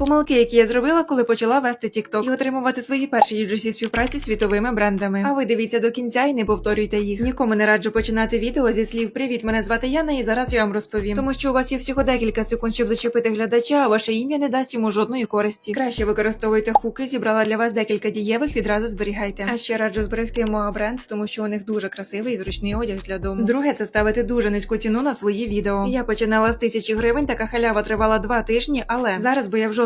Помилки, які я зробила, коли почала вести TikTok і отримувати свої перші UGC співпраці з світовими брендами. А ви дивіться до кінця і не повторюйте їх. Нікому не раджу починати відео зі слів Привіт, мене звати Яна, і зараз я вам розповім. Тому що у вас є всього декілька секунд, щоб зачепити глядача, а ваше ім'я не дасть йому жодної користі. Краще використовуйте хуки, зібрала для вас декілька дієвих, відразу зберігайте. А ще раджу зберегти мого бренд, тому що у них дуже красивий і зручний одяг для дому. Друге, це ставити дуже низьку ціну на свої відео. Я починала з тисячі гривень, така халява тривала два тижні, але зараз би я в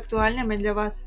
актуальними для вас.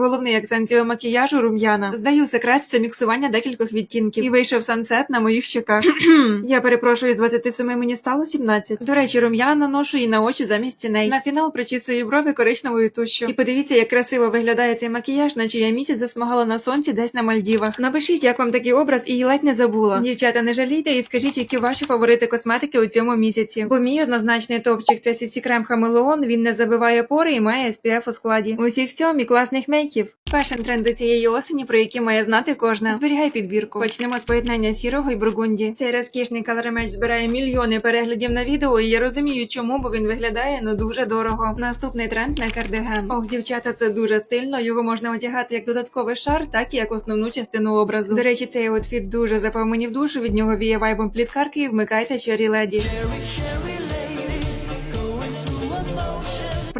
головний акцент цього макіяжу рум'яна. Здаю секрет це міксування декількох відтінків. І вийшов сансет на моїх щоках. я перепрошую, з 27 мені стало 17. До речі, рум'яна наношу і на очі замість тіней. На фінал причісую брови коричневою тушшю. І подивіться, як красиво виглядає цей макіяж, наче я місяць засмагала на сонці десь на Мальдівах. Напишіть, як вам такий образ, і ледь не забула. Дівчата, не жалійте і скажіть, які ваші фаворити косметики у цьому місяці. Бо мій однозначний топчик це CC крем Хамелеон. Він не забиває пори і має SPF у складі. Усіх цьому і класних мейків. Фешн тренди цієї осені, про які має знати кожна. Зберігай підбірку. Почнемо з поєднання сірого і бургунді. Цей розкішний калоремеч збирає мільйони переглядів на відео, і я розумію, чому, бо він виглядає ну дуже дорого. Наступний тренд на кардиган. Ох, дівчата, це дуже стильно. Його можна одягати як додатковий шар, так і як основну частину образу. До речі, цей outfіт дуже запав мені в душу. Від нього віє вайбом пліткарки і вмикайте чорі леді.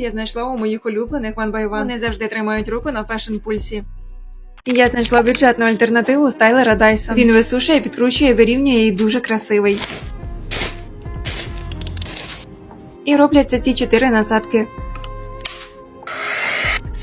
я знайшла у моїх улюблених One by One. Вони завжди тримають руку на фешн пульсі. Я знайшла бюджетну альтернативу стайлера Dyson. Він висушує, підкручує, вирівнює і дуже красивий. І робляться ці чотири насадки.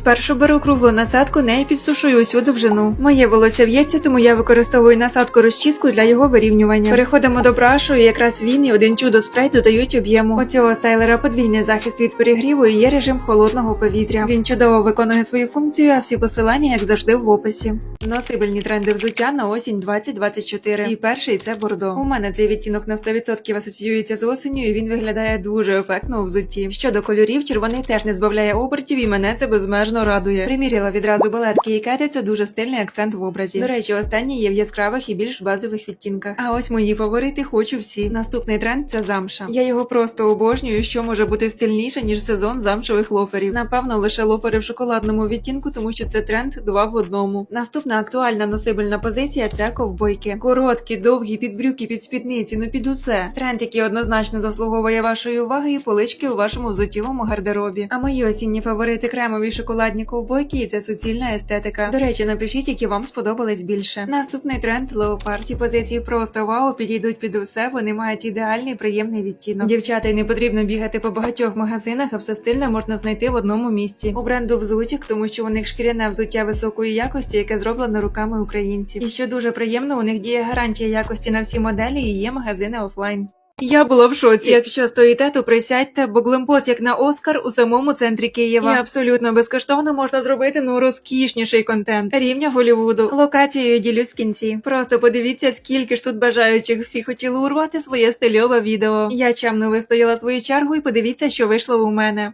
Спершу беру круглу насадку, нею підсушую усю довжину. Моє волосся в'ється, тому я використовую насадку розчіску для його вирівнювання. Переходимо до брашу, і якраз він і один чудо спрей додають об'єму. У цього стайлера подвійний захист від перегріву і є режим холодного повітря. Він чудово виконує свою функцію, а всі посилання, як завжди, в описі. Носибельні тренди взуття на осінь 2024. І перший це бордо. У мене цей відтінок на 100% асоціюється з осенню, і він виглядає дуже ефектно у взутті. Щодо кольорів, червоний теж не збавляє обертів, і мене це безмежно воно радує. Приміряла відразу балетки і кети це дуже стильний акцент в образі. До речі, останні є в яскравих і більш базових відтінках. А ось мої фаворити хочу всі. Наступний тренд це замша. Я його просто обожнюю. Що може бути стильніше ніж сезон замшевих лоферів. Напевно, лише лофери в шоколадному відтінку, тому що це тренд два в одному. Наступна актуальна носибельна позиція це ковбойки. Короткі, довгі підбрюки під спідниці, ну під усе. Тренд, який однозначно заслуговує вашої уваги і полички у вашому взуттєвому гардеробі. А мої осінні фаворити кремові шоколадні ковбойки і це суцільна естетика. До речі, напишіть, які вам сподобались більше. Наступний тренд леопард. Ці позиції просто вау, підійдуть під усе. Вони мають ідеальний приємний відтінок. Дівчата, й не потрібно бігати по багатьох магазинах, а все стильне можна знайти в одному місці. У бренду взутік, тому що у них шкіряне взуття високої якості, яке зроблено руками українців. І що дуже приємно, у них діє гарантія якості на всі моделі і є магазини офлайн. Я була в шоці. Якщо стоїте, то присядьте, бо глимпот, як на Оскар, у самому центрі Києва. І абсолютно безкоштовно можна зробити ну розкішніший контент рівня Голівуду. Локацією ділюсь в кінці. Просто подивіться, скільки ж тут бажаючих всі хотіли урвати своє стильове відео. Я чемно вистояла свою чергу і подивіться, що вийшло у мене.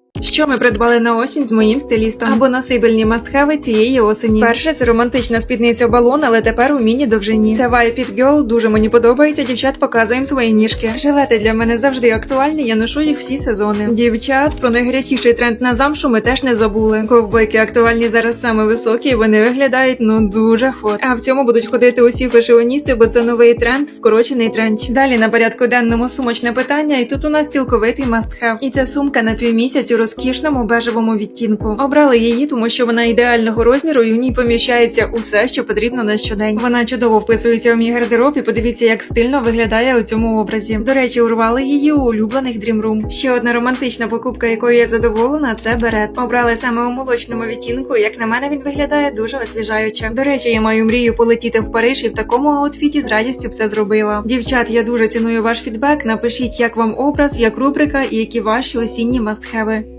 Що ми придбали на осінь з моїм стилістом або носибельні мастхеви цієї осені. Перше це романтична спідниця балон, але тепер у міні довжині. Це Vibe It Girl, дуже мені подобається. Дівчат показуємо свої ніжки. Жилети для мене завжди актуальні. Я ношу їх всі сезони. Дівчат про найгарячіший тренд на замшу ми теж не забули. Ковбойки актуальні зараз саме високі, і вони виглядають ну дуже хот. А в цьому будуть ходити усі фешіоністи, бо це новий тренд, вкорочений тренд. Далі на порядку денному сумочне питання, і тут у нас цілковитий must-have. І ця сумка на півмісяць у розкішному бежевому відтінку. Обрали її, тому що вона ідеального розміру і в ній поміщається усе, що потрібно на щодень. Вона чудово вписується у мій гардероб і подивіться, як стильно виглядає у цьому образі. До речі, урвали її у улюблених Dream Room. Ще одна романтична покупка, якою я задоволена, це берет. Обрали саме у молочному відтінку. Як на мене, він виглядає дуже освіжаюче. До речі, я маю мрію полетіти в Париж і в такому аутфіті з радістю все зробила. Дівчат, я дуже ціную ваш фідбек. Напишіть, як вам образ, як рубрика і які ваші осінні мастхеви.